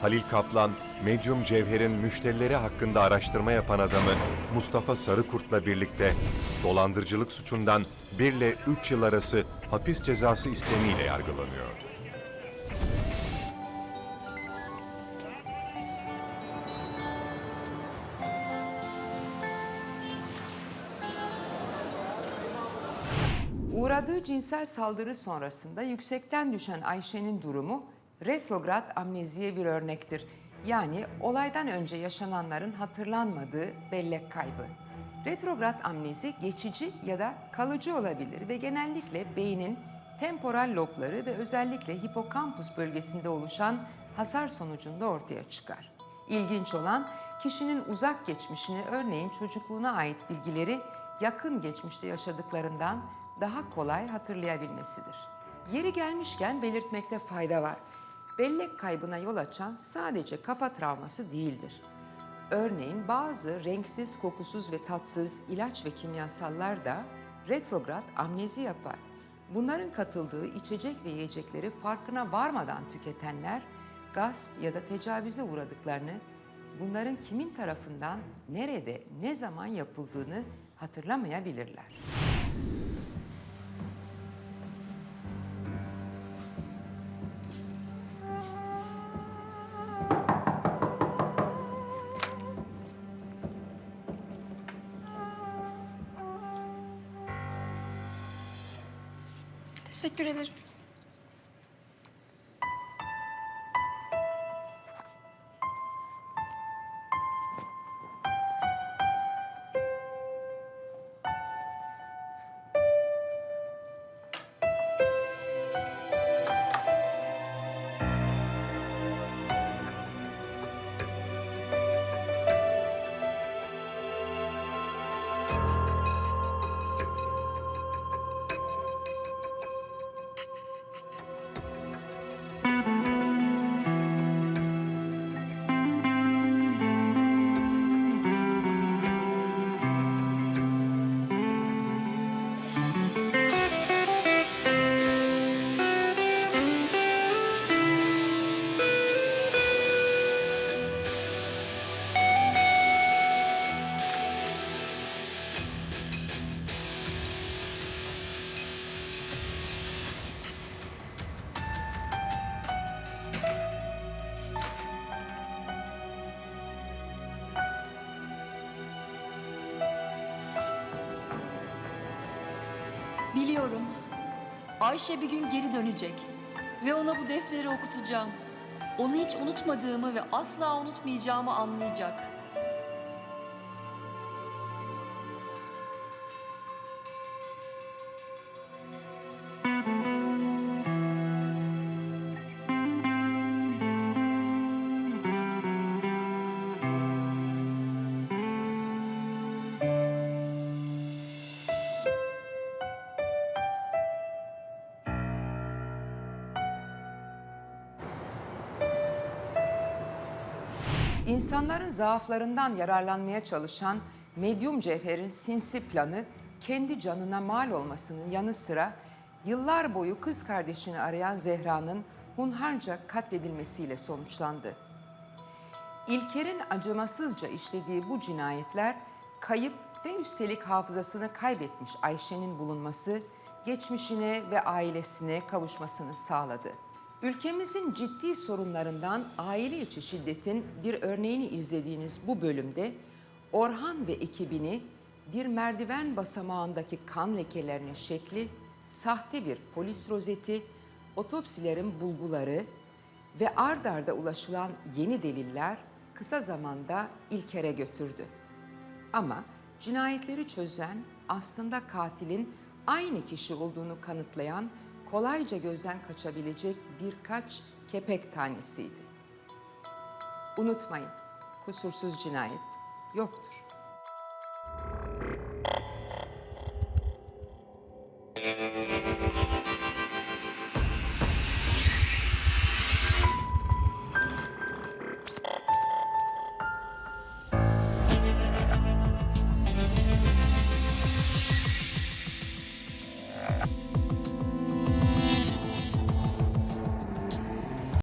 Halil Kaplan, Medyum Cevher'in müşterileri hakkında araştırma yapan adamı Mustafa Sarıkurt'la birlikte dolandırıcılık suçundan 1 ile 3 yıl arası hapis cezası istemiyle yargılanıyor. Uğradığı cinsel saldırı sonrasında yüksekten düşen Ayşe'nin durumu retrograd amneziye bir örnektir. Yani olaydan önce yaşananların hatırlanmadığı bellek kaybı. Retrograd amnezi geçici ya da kalıcı olabilir ve genellikle beynin temporal lobları ve özellikle hipokampus bölgesinde oluşan hasar sonucunda ortaya çıkar. İlginç olan kişinin uzak geçmişini örneğin çocukluğuna ait bilgileri yakın geçmişte yaşadıklarından daha kolay hatırlayabilmesidir. Yeri gelmişken belirtmekte fayda var. Bellek kaybına yol açan sadece kafa travması değildir. Örneğin bazı renksiz, kokusuz ve tatsız ilaç ve kimyasallar da retrograd amnezi yapar. Bunların katıldığı içecek ve yiyecekleri farkına varmadan tüketenler gasp ya da tecavüze uğradıklarını, bunların kimin tarafından, nerede, ne zaman yapıldığını hatırlamayabilirler. Teşekkür ederim. Biliyorum. Ayşe bir gün geri dönecek. Ve ona bu defteri okutacağım. Onu hiç unutmadığımı ve asla unutmayacağımı anlayacak. İnsanların zaaflarından yararlanmaya çalışan medyum cevherin sinsi planı kendi canına mal olmasının yanı sıra yıllar boyu kız kardeşini arayan Zehra'nın hunharca katledilmesiyle sonuçlandı. İlker'in acımasızca işlediği bu cinayetler kayıp ve üstelik hafızasını kaybetmiş Ayşe'nin bulunması geçmişine ve ailesine kavuşmasını sağladı. Ülkemizin ciddi sorunlarından aile içi şiddetin bir örneğini izlediğiniz bu bölümde Orhan ve ekibini bir merdiven basamağındaki kan lekelerinin şekli, sahte bir polis rozeti, otopsilerin bulguları ve ard arda ulaşılan yeni deliller kısa zamanda İlker'e götürdü. Ama cinayetleri çözen aslında katilin aynı kişi olduğunu kanıtlayan kolayca gözden kaçabilecek birkaç kepek tanesiydi. Unutmayın, kusursuz cinayet yoktur.